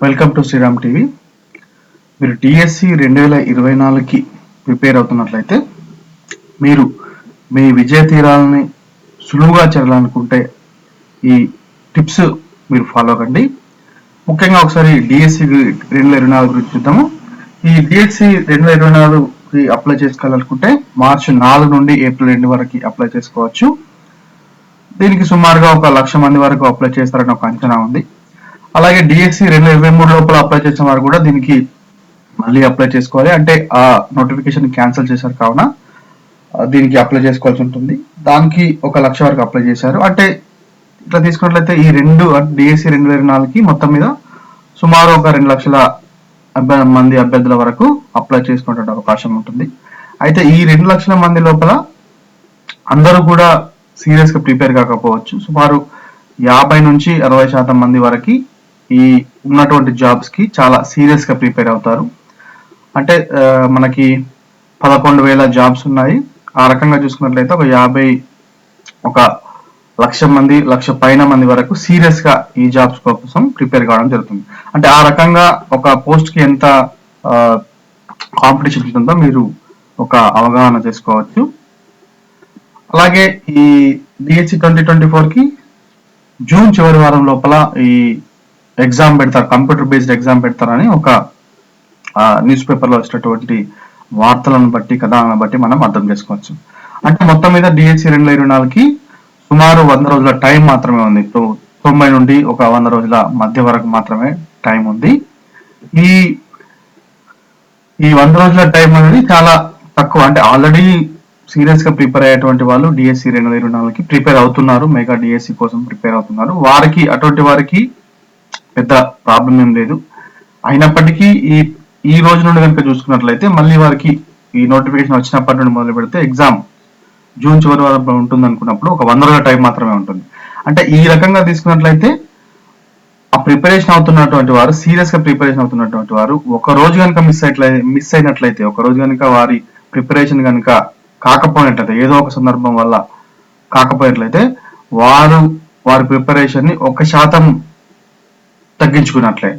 Welcome to Sriram TV మీరు DSC రెండు వేల ఇరవై నాలుగుకి ప్రిపేర్ అవుతున్నట్లయితే మీరు మీ విజయ తీరాలని సులువుగా చేరాలనుకుంటే ఈ టిప్స్ మీరు ఫాలో కండి. ముఖ్యంగా ఒకసారి డిఎస్సి రెండు వేల ఇరవై నాలుగు గురించి చూద్దాము. ఈ డిఎస్సి రెండు వేల ఇరవై నాలుగుకి అప్లై చేసుకోవాలనుకుంటే మార్చి నాలుగు నుండి ఏప్రిల్ రెండు వరకు అప్లై చేసుకోవచ్చు. దీనికి సుమారుగా ఒక లక్ష మంది వరకు అప్లై చేస్తారని ఒక అంచనా ఉంది. అలాగే డిఎస్సి రెండు ఇరవై మూడు లోపల అప్లై చేసిన వారు కూడా దీనికి మళ్ళీ అప్లై చేసుకోవాలి. అంటే ఆ నోటిఫికేషన్ క్యాన్సిల్ చేశారు కావున దీనికి అప్లై చేసుకోవాల్సి ఉంటుంది. దానికి ఒక లక్ష వరకు అప్లై చేశారు. అంటే ఇట్లా తీసుకున్నట్లయితే ఈ రెండు డిఎస్సి రెండు వేల నాలుగుకి మొత్తం మీద సుమారు ఒక రెండు లక్షల అభ్య- మంది అభ్యర్థుల వరకు అప్లై చేసుకునే అవకాశం ఉంటుంది. అయితే ఈ రెండు లక్షల మంది లోపల అందరూ కూడా సీరియస్గా ప్రిపేర్ కాకపోవచ్చు. సుమారు యాభై నుంచి అరవై శాతం మంది వరకు ఈ ఉన్నటువంటి జాబ్స్కి చాలా సీరియస్గా ప్రిపేర్ అవుతారు. అంటే మనకి పదకొండు వేల జాబ్స్ ఉన్నాయి. ఆ రకంగా చూసుకున్నట్లయితే ఒక యాభై ఒక లక్ష మంది లక్ష పైన మంది వరకు సీరియస్గా ఈ జాబ్స్ కోసం ప్రిపేర్ కావడం జరుగుతుంది. అంటే ఆ రకంగా ఒక పోస్ట్కి ఎంత కాంపిటీషన్ ఉంటుందో మీరు ఒక అవగాహన చేసుకోవచ్చు. అలాగే ఈ డిహెచ్సి ట్వంటీ ట్వంటీ ఫోర్కి జూన్ చివరి వారం లోపల ఈ ఎగ్జామ్ పెడతారు కంప్యూటర్ బేస్డ్ ఎగ్జామ్ పెడతారని ఒక న్యూస్ పేపర్లో వచ్చినటువంటి వార్తలను బట్టి కథలను బట్టి మనం అర్థం చేసుకోవచ్చు. అంటే మొత్తం మీద డిఎస్సి రెండు ఇరవై నాలుగుకి సుమారు వంద రోజుల టైం మాత్రమే ఉంది. తొ- తొంభై నుండి ఒక వంద రోజుల మధ్య వరకు మాత్రమే టైం ఉంది. ఈ ఈ వంద రోజుల టైం అనేది చాలా తక్కువ. అంటే ఆల్రెడీ సీరియస్గా ప్రిపేర్ అయ్యేటువంటి వాళ్ళు డిఎస్సి రెండు వేల ఇరవై నాలుగుకి ప్రిపేర్ అవుతున్నారు. మెగా డిఎస్సి కోసం ప్రిపేర్ అవుతున్నారు. వారికి అటువంటి వారికి పెద్ద ప్రాబ్లం ఏం లేదు. అయినప్పటికీ ఈ ఈ రోజు నుండి కనుక చూసుకున్నట్లయితే మళ్ళీ వారికి ఈ నోటిఫికేషన్ వచ్చినప్పటి నుండి మొదలు పెడితే ఎగ్జామ్ జూన్ చివరి వరకు ఉంటుంది అనుకున్నప్పుడు ఒక వంద రోజుల టైం మాత్రమే ఉంటుంది. అంటే ఈ రకంగా తీసుకున్నట్లయితే ఆ ప్రిపరేషన్ అవుతున్నటువంటి వారు సీరియస్గా ప్రిపరేషన్ అవుతున్నటువంటి వారు ఒక రోజు కనుక మిస్ అయినట్లయితే మిస్ అయినట్లయితే ఒక రోజు కనుక వారి ప్రిపరేషన్ కనుక కాకపోయినట్లయితే ఏదో ఒక సందర్భం వల్ల కాకపోయినట్లయితే వారు వారి ప్రిపరేషన్ని ఒక శాతం తగ్గించుకున్నట్లే.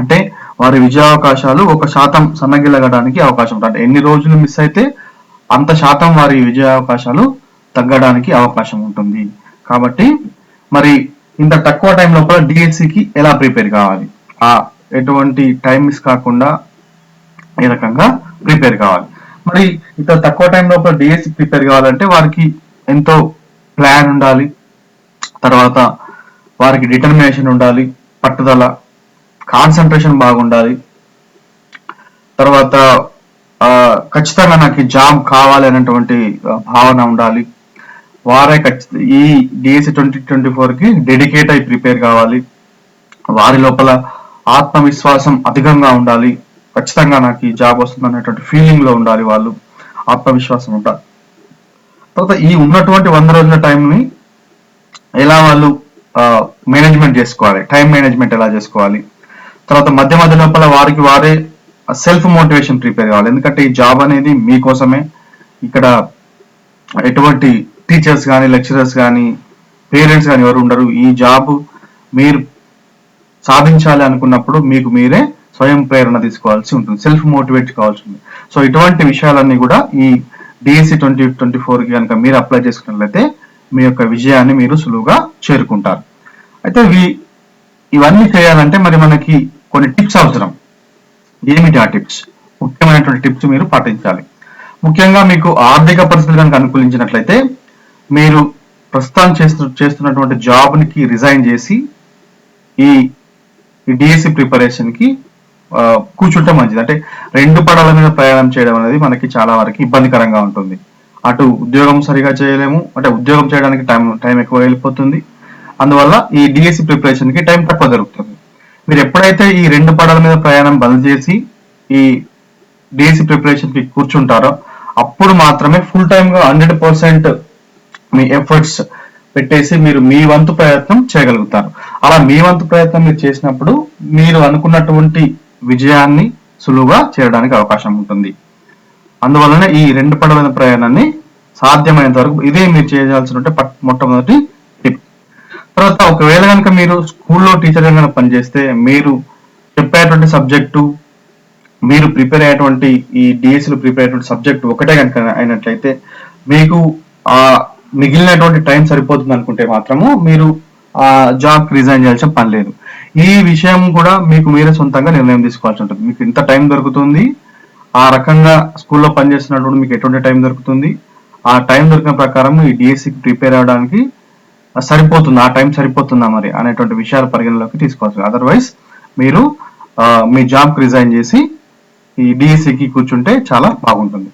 అంటే వారి విజయావకాశాలు ఒక శాతం సన్నగిల్లగడానికి అవకాశం ఉంటుంది. ఎన్ని రోజులు మిస్ అయితే అంత శాతం వారి విజయావకాశాలు తగ్గడానికి అవకాశం ఉంటుంది. కాబట్టి మరి ఇంత తక్కువ టైం లోపల డిఎస్సికి ఎలా ప్రిపేర్ కావాలి? ఆ ఎటువంటి టైం మిస్ కాకుండా ఏ రకంగా ప్రిపేర్ కావాలి? మరి ఇంత తక్కువ టైం లోపల డిఎస్సి ప్రిపేర్ కావాలంటే వారికి ఎంతో ప్లాన్ ఉండాలి. తర్వాత వారికి డిటర్మినేషన్ ఉండాలి. పట్టుదల కాన్సన్ట్రేషన్ బాగుండాలి. తర్వాత ఖచ్చితంగా నాకు జాబ్ కావాలి అనేటువంటి భావన ఉండాలి. వారే ఖచ్చిత ఈ డిఎస్సి ట్వంటీ ట్వంటీ ఫోర్కి డెడికేట్ అయి ప్రిపేర్ కావాలి. వారి లోపల ఆత్మవిశ్వాసం అధికంగా ఉండాలి. ఖచ్చితంగా నాకు ఈ జాబ్ వస్తుంది అనేటువంటి ఫీలింగ్లో ఉండాలి వాళ్ళు. ఆత్మవిశ్వాసం ఉండాలి. తర్వాత ఈ ఉన్నటువంటి వంద రోజుల టైంని ఎలా వాళ్ళు మేనేజ్మెంట్ చేసుకోవాలి. టైం మేనేజ్మెంట్ ఎలా చేసుకోవాలి? తర్వాత మధ్య మధ్య లోపల వారికి వారే సెల్ఫ్ మోటివేషన్ ప్రిపేర్ కావాలి. ఎందుకంటే ఈ జాబ్ అనేది మీకోసమే. ఇక్కడ ఎటువంటి టీచర్స్ కానీ లెక్చరర్స్ కానీ పేరెంట్స్ కానీ ఎవరు ఉండరు. ఈ జాబ్ మీరు సాధించాలి అనుకున్నప్పుడు మీకు మీరే స్వయం ప్రేరణ తీసుకోవాల్సి ఉంటుంది. సెల్ఫ్ మోటివేట్ కావాల్సి ఉంటుంది. సో ఇటువంటి విషయాలన్నీ కూడా ఈ డిఎస్సి ట్వంటీ ట్వంటీ ఫోర్కి కనుక మీరు అప్లై చేసుకున్నట్లయితే మీ యొక్క విజయాన్ని మీరు సులువుగా చేరుకుంటారు. అయితే ఇవి- ఇవన్నీ చేయాలంటే మరి మనకి కొన్ని టిప్స్ అవసరం. ఏమిటి ఆ టిప్స్? ముఖ్యమైనటువంటి టిప్స్ మీరు పాటించాలి. ముఖ్యంగా మీకు ఆర్థిక పరిస్థితి కనుక అనుకూలించినట్లయితే మీరు ప్రస్తుతం చేస్తు చేస్తున్నటువంటి జాబ్కి రిజైన్ చేసి ఈ డిఎస్సి ప్రిపరేషన్కి కూర్చుంటే మంచిది. అంటే రెండు పడాల మీద ప్రయాణం చేయడం అనేది మనకి చాలా వరకు ఇబ్బందికరంగా ఉంటుంది. అటు ఉద్యోగం సరిగా చేయలేము అంటే ఉద్యోగం చేయడానికి టైం టైం ఎక్కువ వెళ్ళిపోతుంది. అందువల్ల ఈ డిఎస్సి ప్రిపరేషన్కి టైం తక్కువ దొరుకుతుంది. మీరు ఎప్పుడైతే ఈ రెండు పడాల మీద ప్రయాణం బంద్ చేసి ఈ డిఎస్సి ప్రిపరేషన్కి కూర్చుంటారో అప్పుడు మాత్రమే ఫుల్ టైమ్గా హండ్రెడ్ పర్సెంట్ మీ ఎఫర్ట్స్ పెట్టేసి మీరు మీ వంతు ప్రయత్నం చేయగలుగుతారు. అలా మీ వంతు ప్రయత్నం మీరు చేసినప్పుడు మీరు అనుకున్నటువంటి విజయాన్ని సులువుగా చేయడానికి అవకాశం ఉంటుంది. అందువలన ఈ రెండు పడవల ప్రయాణాన్ని సాధ్యమైనంత వరకు ఇదే మీరు చేయాల్సిన ఉంటే పట్- మొట్టమొదటి టిప్ తర్వాత ఒకవేళ కనుక మీరు స్కూల్లో టీచర్ కనుక పనిచేస్తే మీరు చెప్పేటువంటి సబ్జెక్టు మీరు ప్రిపేర్ అయ్యేటువంటి ఈ డిఎస్సీలు ప్రిపేర్ అయ్యేటువంటి సబ్జెక్ట్ ఒకటే కనుక అయినట్లయితే మీకు ఆ మిగిలినటువంటి టైం సరిపోతుంది అనుకుంటే మాత్రము మీరు ఆ జాబ్ రిజైన్ చేయాల్సిన పని లేదు. ఈ విషయం కూడా మీకు మీరే సొంతంగా నిర్ణయం తీసుకోవాల్సి ఉంటుంది. మీకు ఇంత టైం దొరుకుతుంది ఆ రకంగా స్కూల్లో పనిచేస్తున్నప్పుడు మీకు ఎటువంటి టైం దొరుకుతుంది? ఆ టైం దొరికిన ప్రకారం ఈ డిఎస్సికి ప్రిపేర్ అవ్వడానికి సరిపోతుంది? ఆ టైం సరిపోతుందా మరి? అనేటువంటి విషయాలు పరిగణలోకి తీసుకోవచ్చు అదర్వైజ్ మీరు మీ జాబ్కి రిజైన్ చేసి ఈ డిఎస్సికి కూర్చుంటే చాలా బాగుంటుంది.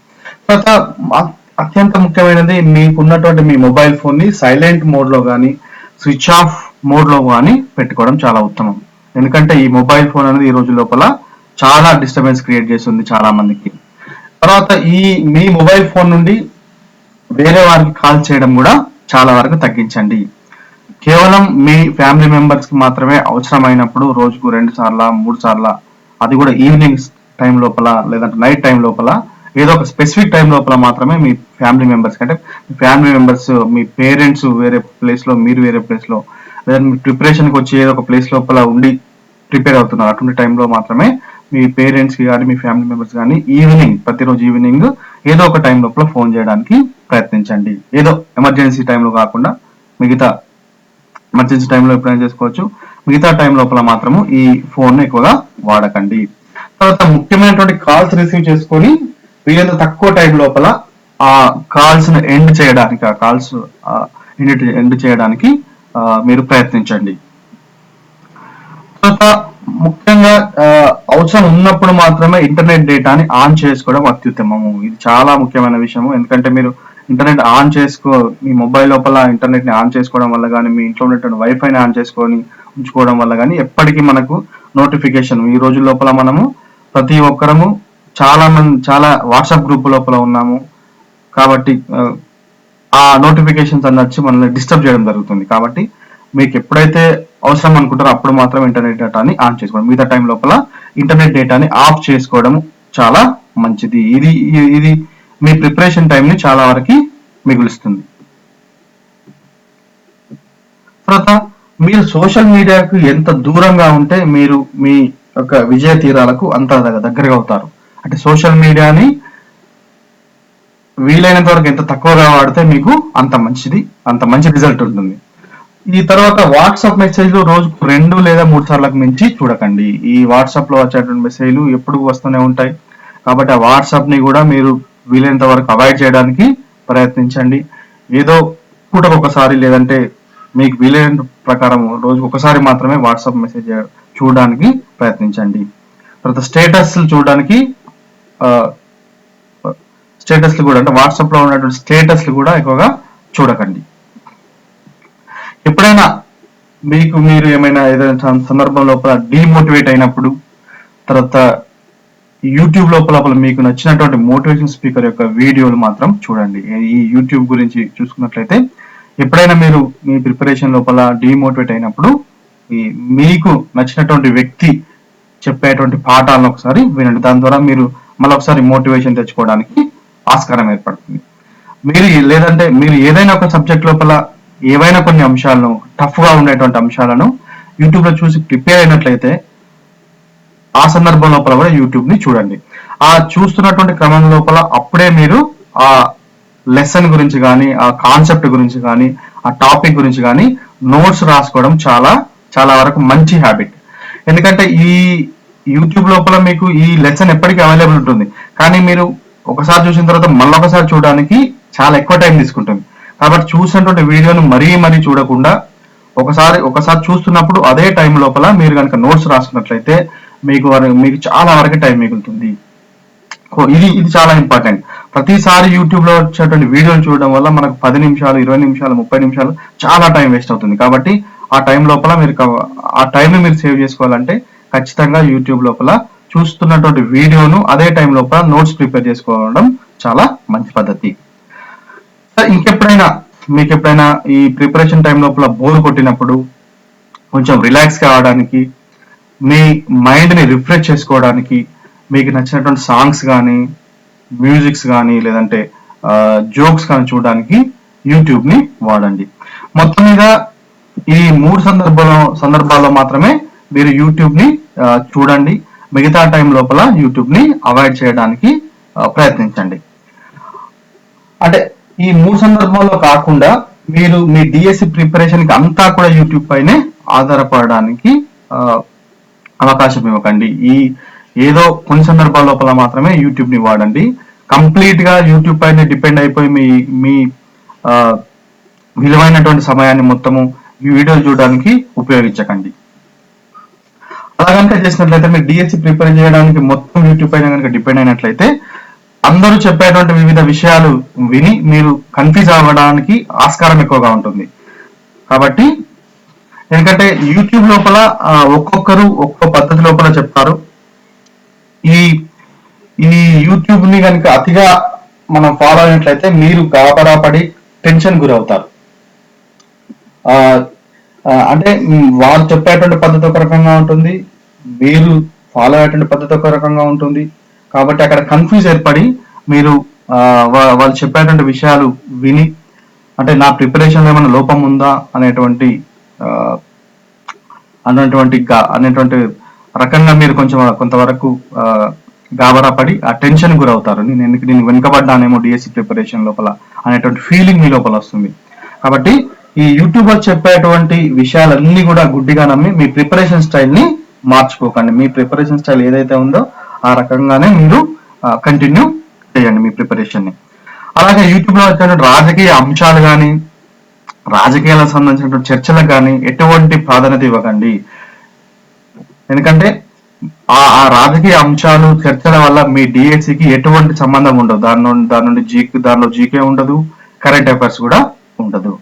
తర్వాత అత్యంత ముఖ్యమైనది మీకున్నటువంటి మీ మొబైల్ ఫోన్ని సైలెంట్ మోడ్లో కానీ స్విచ్ ఆఫ్ మోడ్లో కానీ పెట్టుకోవడం చాలా ఉత్తమం. ఎందుకంటే ఈ మొబైల్ ఫోన్ అనేది ఈ రోజు లోపల చాలా డిస్టర్బెన్స్ క్రియేట్ చేస్తుంది చాలా మందికి తర్వాత ఈ మీ మొబైల్ ఫోన్ నుండి వేరే వారికి కాల్ చేయడం కూడా చాలా వరకు తగ్గించండి. కేవలం మీ ఫ్యామిలీ మెంబర్స్కి మాత్రమే అవసరమైనప్పుడు రోజుకు రెండు సార్ల మూడు సార్ల అది కూడా ఈవినింగ్స్ టైం లోపల లేదంటే నైట్ టైం లోపల ఏదో ఒక స్పెసిఫిక్ టైం లోపల మాత్రమే మీ ఫ్యామిలీ మెంబర్స్ అంటే మీ ఫ్యామిలీ మెంబర్స్ మీ పేరెంట్స్ వేరే ప్లేస్లో మీరు వేరే ప్లేస్లో లేదా మీ ప్రిపరేషన్కి వచ్చి ఏదో ఒక ప్లేస్ లోపల ఉండి ప్రిపేర్ అవుతున్నారు. అటువంటి టైంలో మాత్రమే మీ పేరెంట్స్కి కానీ మీ ఫ్యామిలీ మెంబర్స్ కానీ ఈవినింగ్ ప్రతిరోజు ఈవినింగ్ ఏదో ఒక టైం లోపల ఫోన్ చేయడానికి ప్రయత్నించండి. ఏదో ఎమర్జెన్సీ టైంలో కాకుండా మిగతా ఎమర్జెన్సీ టైంలో ఎప్పుడైనా చేసుకోవచ్చు. మిగతా టైం లోపల మాత్రము ఈ ఫోన్ ఎక్కువగా వాడకండి. తర్వాత ముఖ్యమైనటువంటి కాల్స్ రిసీవ్ చేసుకొని వీలైనంత తక్కువ టైం లోపల ఆ కాల్స్ ఎండ్ చేయడానికి ఆ కాల్స్ ఎండ్ ఎండ్ చేయడానికి మీరు ప్రయత్నించండి. తర్వాత ముఖ్యంగా అవసరం ఉన్నప్పుడు మాత్రమే ఇంటర్నెట్ డేటాని ఆన్ చేసుకోవడం అత్యుత్తమము. ఇది చాలా ముఖ్యమైన విషయము. ఎందుకంటే మీరు ఇంటర్నెట్ ఆన్ చేసుకో మీ మొబైల్ లోపల ఇంటర్నెట్ని ఆన్ చేసుకోవడం వల్ల కానీ మీ ఇంట్లో ఉన్నటువంటి వైఫైని ఆన్ చేసుకొని ఉంచుకోవడం వల్ల కానీ ఎప్పటికీ మనకు నోటిఫికేషన్ ఈ రోజు లోపల మనము ప్రతి ఒక్కరము చాలా మంది చాలా వాట్సాప్ గ్రూప్ లోపల ఉన్నాము. కాబట్టి ఆ, ఆ నోటిఫికేషన్స్ అన్ని వచ్చి మనల్ని డిస్టర్బ్ చేయడం జరుగుతుంది. కాబట్టి మీకు ఎప్పుడైతే అవసరం అనుకుంటారో అప్పుడు మాత్రం ఇంటర్నెట్ డేటాని ఆన్ చేసుకోవడం. మిగతా టైం లోపల ఇంటర్నెట్ డేటాని ఆఫ్ చేసుకోవడం చాలా మంచిది. ఇది ఇది- మీ ప్రిపరేషన్ టైంని చాలా వరకు మిగులుస్తుంది. తర్వాత మీరు సోషల్ మీడియాకు ఎంత దూరంగా ఉంటే మీరు మీ యొక్క విజయ తీరాలకు అంత దగ్గరగా అవుతారు. అంటే సోషల్ మీడియాని వీలైనంత వరకు ఎంత తక్కువగా వాడితే మీకు అంత మంచిది అంత మంచి రిజల్ట్ ఉంటుంది. ఈ తర్వాత వాట్సాప్ మెసేజ్లు రోజుకు రెండు లేదా మూడు సార్లకు మించి చూడకండి. ఈ వాట్సాప్లో వచ్చేటువంటి మెసేజ్లు ఎప్పుడు వస్తూనే ఉంటాయి. కాబట్టి ఆ వాట్సాప్ని కూడా మీరు వీలైనంత వరకు అవాయిడ్ చేయడానికి ప్రయత్నించండి. ఏదో పూటకు ఒకసారి లేదంటే మీకు వీలైన ప్రకారం రోజు ఒకసారి మాత్రమే వాట్సాప్ మెసేజ్ చూడడానికి ప్రయత్నించండి. తర్వాత స్టేటస్ చూడడానికి స్టేటస్లు కూడా అంటే వాట్సాప్లో ఉన్నటువంటి స్టేటస్లు కూడా ఎక్కువగా చూడకండి. ఎప్పుడైనా మీకు మీరు ఏమైనా ఏదైనా సందర్భం లోపల డిమోటివేట్ అయినప్పుడు తర్వాత యూట్యూబ్ లోపల లోపల మీకు నచ్చినటువంటి మోటివేషన్ స్పీకర్ యొక్క వీడియోలు మాత్రం చూడండి. ఈ యూట్యూబ్ గురించి చూసుకున్నట్లయితే ఎప్పుడైనా మీరు మీ ప్రిపరేషన్ లోపల డిమోటివేట్ అయినప్పుడు ఈ మీకు నచ్చినటువంటి వ్యక్తి చెప్పేటువంటి పాఠాలను ఒకసారి వినండి. దాని ద్వారా మీరు మళ్ళీ ఒకసారి మోటివేషన్ తెచ్చుకోవడానికి ఆస్కారం ఏర్పడుతుంది. మీరు లేదంటే మీరు ఏదైనా ఒక సబ్జెక్ట్ లోపల ఏవైనా కొన్ని అంశాలను టఫ్గా ఉండేటువంటి అంశాలను యూట్యూబ్లో చూసి ప్రిపేర్ అయినట్లయితే ఆ సందర్భం లోపల కూడా యూట్యూబ్ని చూడండి. ఆ చూస్తున్నటువంటి క్రమం లోపల అప్పుడే మీరు ఆ లెసన్ గురించి కానీ ఆ కాన్సెప్ట్ గురించి కానీ ఆ టాపిక్ గురించి కానీ నోట్స్ రాసుకోవడం చాలా చాలా వరకు మంచి హ్యాబిట్ ఎందుకంటే ఈ యూట్యూబ్ లోపల మీకు ఈ లెసన్ ఎప్పటికీ అవైలబుల్ ఉంటుంది. కానీ మీరు ఒకసారి చూసిన తర్వాత మళ్ళొకసారి చూడడానికి చాలా ఎక్కువ టైం తీసుకుంటుంది. కాబట్టి చూసినటువంటి వీడియోను మరీ మరీ చూడకుండా ఒకసారి ఒకసారి చూస్తున్నప్పుడు అదే టైం లోపల మీరు కనుక నోట్స్ రాసుకున్నట్లయితే మీకు మీకు చాలా వరకు టైం మిగులుతుంది. ఇది ఇది చాలా ఇంపార్టెంట్ ప్రతిసారి యూట్యూబ్లో వచ్చేటువంటి వీడియోలు చూడడం వల్ల మనకు పది నిమిషాలు ఇరవై నిమిషాలు ముప్పై నిమిషాలు చాలా టైం వేస్ట్ అవుతుంది. కాబట్టి ఆ టైం లోపల మీరు ఆ టైం మీరు సేవ్ చేసుకోవాలంటే ఖచ్చితంగా యూట్యూబ్ లోపల చూస్తున్నటువంటి వీడియోను అదే టైం లోపల నోట్స్ ప్రిపేర్ చేసుకోవడం చాలా మంచి పద్ధతి. ఇంకెప్పుడైనా మీకు ఎప్పుడైనా ఈ ప్రిపరేషన్ టైం లోపల బోర్ కొట్టినప్పుడు కొంచెం రిలాక్స్ కావడానికి మీ మైండ్ని రిఫ్రెష్ చేసుకోవడానికి మీకు నచ్చినటువంటి సాంగ్స్ కానీ మ్యూజిక్స్ కానీ లేదంటే జోక్స్ కానీ చూడడానికి యూట్యూబ్ని వాడండి. మొత్తం మీద ఈ మూడు సందర్భాల్లో సందర్భాల్లో మాత్రమే మీరు యూట్యూబ్ని చూడండి. మిగతా టైం లోపల యూట్యూబ్ని అవాయిడ్ చేయడానికి ప్రయత్నించండి. అంటే ఈ మూడు సందర్భాల్లో కాకుండా మీరు మీ డిఎస్సి ప్రిపరేషన్కి అంతా కూడా యూట్యూబ్ పైనే ఆధారపడడానికి ఆ, అవకాశం ఇవ్వకండి. ఈ ఏదో కొన్ని సందర్భాల లోపల మాత్రమే యూట్యూబ్ని వాడండి. కంప్లీట్గా యూట్యూబ్ పైన డిపెండ్ అయిపోయి మీ మీ ఆ, విలువైనటువంటి సమయాన్ని మొత్తము ఈ వీడియోలు చూడడానికి ఉపయోగించకండి. అలా కనుక చేసినట్లయితే మీరు డిఎస్సి ప్రిపేర్ చేయడానికి మొత్తం యూట్యూబ్ పైన కనుక డిపెండ్ అయినట్లయితే అందరూ చెప్పేటువంటి వివిధ విషయాలు విని మీరు కన్ఫ్యూజ్ అవ్వడానికి ఆస్కారం ఎక్కువగా ఉంటుంది. కాబట్టి ఎందుకంటే యూట్యూబ్ లోపల ఒక్కొక్కరు ఒక్కో పద్ధతి లోపల చెప్తారు. ఈ ఈ యూట్యూబ్ని కనుక అతిగా మనం ఫాలో అయినట్లయితే మీరు గాబరా టెన్షన్ గురవుతారు. అంటే వాళ్ళు చెప్పేటువంటి పద్ధతి ఒక రకంగా ఉంటుంది. మీరు ఫాలో అయ్యేటువంటి పద్ధతి ఒక రకంగా ఉంటుంది. కాబట్టి అక్కడ కన్ఫ్యూజ్ ఏర్పడి మీరు వాళ్ళు చెప్పేటువంటి విషయాలు విని అంటే నా ప్రిపరేషన్ ఏమైనా లోపం ఉందా అనేటువంటి అనేటువంటి అన్నటువంటి అనేటువంటి రకంగా మీరు కొంచెం కొంతవరకు గాబరా పడి ఆ టెన్షన్ గురవుతారు. నేను ఎందుకు నేను వెనుకబడ్డానేమో డిఎస్సి ప్రిపరేషన్ లోపల అనేటువంటి ఫీలింగ్ మీ లోపల వస్తుంది. కాబట్టి ఈ యూట్యూబర్ చెప్పేటువంటి విషయాలన్నీ కూడా గుడ్డిగా నమ్మి మీ ప్రిపరేషన్ స్టైల్ని మార్చుకోకండి. మీ ప్రిపరేషన్ స్టైల్ ఏదైతే ఉందో ఆ రకంగానే మీరు కంటిన్యూ చేయండి మీ ప్రిపరేషన్ని. అలాగే యూట్యూబ్లో వచ్చినటువంటి రాజకీయ అంశాలు కానీ రాజకీయాలకు సంబంధించినటువంటి చర్చలకు కానీ ఎటువంటి ప్రాధాన్యత ఇవ్వకండి. ఎందుకంటే ఆ ఆ రాజకీయ అంశాలు చర్చల వల్ల మీ డిఎస్సికి ఎటువంటి సంబంధం ఉండదు. దాని నుండి దాని నుండి జీకే దానిలో జీకే ఉండదు. కరెంట్ అఫైర్స్ కూడా ఉండదు.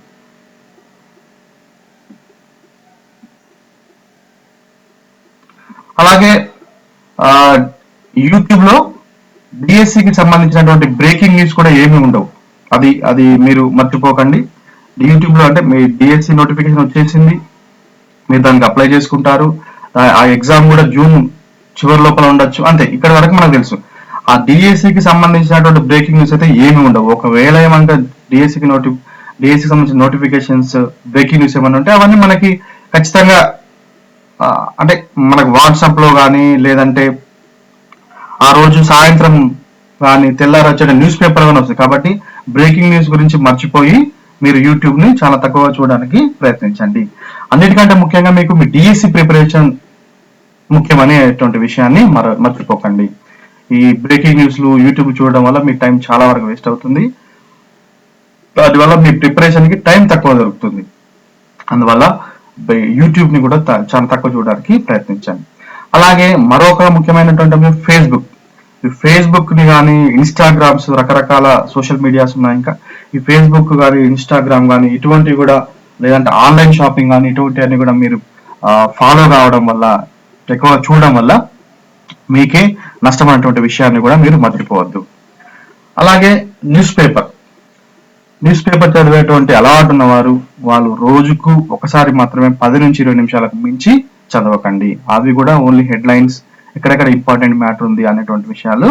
అలాగే ఆ, యూట్యూబ్లో డిఎస్సి కి సంబంధించినటువంటి బ్రేకింగ్ న్యూస్ కూడా ఏమీ ఉండవు. అది అది మీరు మర్చిపోకండి. యూట్యూబ్లో అంటే మీ డిఎస్సి నోటిఫికేషన్ వచ్చేసింది. మీరు దానికి అప్లై చేసుకుంటారు. ఆ- ఎగ్జామ్ కూడా జూన్ చివరి లోపల ఉండొచ్చు. అంతే ఇక్కడ వరకు మనకు తెలుసు. ఆ డిఎస్సి కి సంబంధించినటువంటి బ్రేకింగ్ న్యూస్ అయితే ఏమి ఉండవు. ఒకవేళ ఏమంటే డిఎస్సికి నోటి డిఎస్సికి సంబంధించిన నోటిఫికేషన్స్ బ్రేకింగ్ న్యూస్ ఏమైనా ఉంటే అవన్నీ మనకి ఖచ్చితంగా అంటే మనకు వాట్సాప్లో కానీ లేదంటే ఆ రోజు సాయంత్రం కానీ తెల్లారి వచ్చే న్యూస్ పేపర్ కానీ వస్తుంది. కాబట్టి బ్రేకింగ్ న్యూస్ గురించి మర్చిపోయి మీరు యూట్యూబ్ని చాలా తక్కువ చూడడానికి ప్రయత్నించండి. అన్నిటికంటే ముఖ్యంగా మీకు మీ డిఎస్సి ప్రిపరేషన్ ముఖ్యమనేటువంటి విషయాన్ని మర మర్చిపోకండి. ఈ బ్రేకింగ్ న్యూస్లు యూట్యూబ్ చూడడం వల్ల మీ టైం చాలా వరకు వేస్ట్ అవుతుంది. దానివల్ల మీ ప్రిపరేషన్కి టైం తక్కువ దొరుకుతుంది. అందువల్ల యూట్యూబ్ని కూడా చాలా తక్కువ చూడడానికి ప్రయత్నించండి. అలాగే మరొక ముఖ్యమైనటువంటి ఫేస్బుక్ ఈ ఫేస్బుక్ని కానీ ఇన్స్టాగ్రామ్స్ రకరకాల సోషల్ మీడియాస్ ఉన్నాయి ఇంకా. ఈ ఫేస్బుక్ కానీ ఇన్స్టాగ్రామ్ కానీ ఇటువంటివి కూడా లేదంటే ఆన్లైన్ షాపింగ్ కానీ ఇటువంటి అన్ని కూడా మీరు ఫాలో కావడం వల్ల ఎక్కువ చూడడం వల్ల మీకే నష్టమైనటువంటి విషయాన్ని కూడా మీరు మర్చిపోవద్దు. అలాగే న్యూస్ పేపర్ న్యూస్ పేపర్ చదివేటువంటి అలవాటు ఉన్నవారు వాళ్ళు రోజుకు ఒకసారి మాత్రమే పది నుంచి ఇరవై నిమిషాలకు మించి చదవకండి. అవి కూడా ఓన్లీ హెడ్లైన్స్ ఎక్కడెక్కడ ఇంపార్టెంట్ మ్యాటర్ ఉంది అనేటువంటి విషయాలు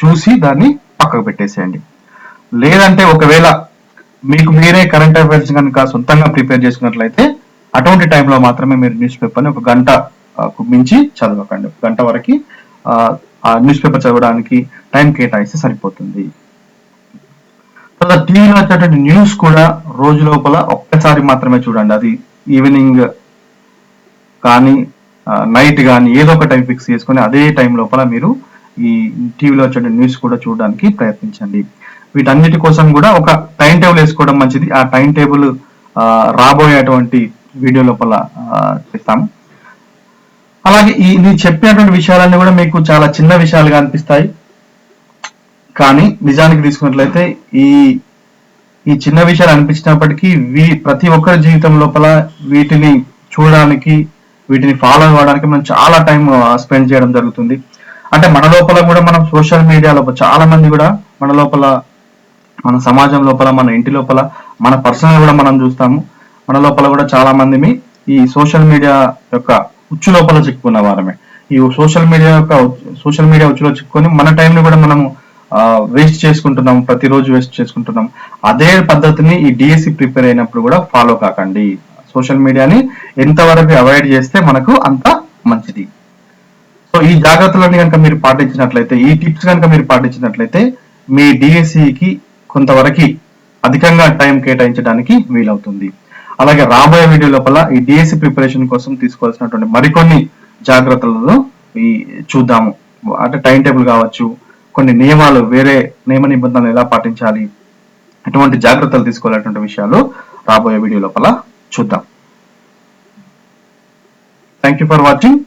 చూసి దాన్ని పక్కకు పెట్టేసేయండి. లేదంటే ఒకవేళ మీకు మీరే కరెంట్ అఫైర్స్ కనుక సొంతంగా ప్రిపేర్ చేసుకున్నట్లయితే అటువంటి టైంలో మాత్రమే మీరు న్యూస్ పేపర్ని ఒక గంట మించి చదవకండి. ఒక గంట వరకు ఆ న్యూస్ పేపర్ చదవడానికి టైం కేటాయిస్తే సరిపోతుంది. తర్వాత టీవీలో వచ్చేటువంటి న్యూస్ కూడా రోజు లోపల ఒక్కసారి మాత్రమే చూడండి. అది ఈవినింగ్ కానీ నైట్ కానీ ఏదో ఒక టైం ఫిక్స్ చేసుకొని అదే టైం లోపల మీరు ఈ టీవీలో వచ్చే న్యూస్ కూడా చూడడానికి ప్రయత్నించండి. వీటన్నిటి కోసం కూడా ఒక టైం టేబుల్ వేసుకోవడం మంచిది. ఆ టైం టేబుల్ రాబోయేటువంటి వీడియో లోపల ఆ, చేస్తాము. అలాగే ఈ నేను చెప్పినటువంటి విషయాలన్నీ కూడా మీకు చాలా చిన్న విషయాలుగా అనిపిస్తాయి. కానీ నిజానికి తీసుకున్నట్లయితే ఈ ఈ చిన్న విషయాలు అనిపించినప్పటికీ వీ ప్రతి ఒక్కరి జీవితం లోపల వీటిని చూడడానికి వీటిని ఫాలో అవ్వడానికి మనం చాలా టైం స్పెండ్ చేయడం జరుగుతుంది. అంటే మన లోపల కూడా మనం సోషల్ మీడియా లోపల చాలా మంది కూడా మన లోపల మన సమాజం లోపల మన ఇంటి లోపల మన పర్సనల్ కూడా మనం చూస్తాము. మన లోపల కూడా చాలా మందిని ఈ సోషల్ మీడియా యొక్క ఉచ్చు లోపల చిక్కుకున్న వారమే. ఈ సోషల్ మీడియా యొక్క సోషల్ మీడియా ఉచ్చులో చిక్కుకొని మన టైంని కూడా మనము వేస్ట్ చేసుకుంటున్నాం ప్రతిరోజు వేస్ట్ చేసుకుంటున్నాం అదే పద్ధతిని ఈ డిఎస్సి ప్రిపేర్ అయినప్పుడు కూడా ఫాలో కాకండి. సోషల్ మీడియాని ఎంతవరకు అవాయిడ్ చేస్తే మనకు అంత మంచిది. సో ఈ జాగ్రత్తలన్నీ కనుక మీరు పాటించినట్లయితే ఈ టిప్స్ కనుక మీరు పాటించినట్లయితే మీ డిఎస్సికి కొంతవరకు అధికంగా టైం కేటాయించడానికి వీలవుతుంది. అలాగే రాబోయే వీడియో లోపల ఈ డిఎస్సి ప్రిపరేషన్ కోసం తీసుకోవాల్సినటువంటి మరికొన్ని జాగ్రత్తలను ఈ చూద్దాము. అంటే టైం టేబుల్ కావచ్చు కొన్ని నియమాలు వేరే నియమ నిబంధనలు ఎలా పాటించాలి ఎటువంటి జాగ్రత్తలు తీసుకోవాలనేటువంటి విషయాలు రాబోయే వీడియో లోపల చూద్దాం. Thank you for watching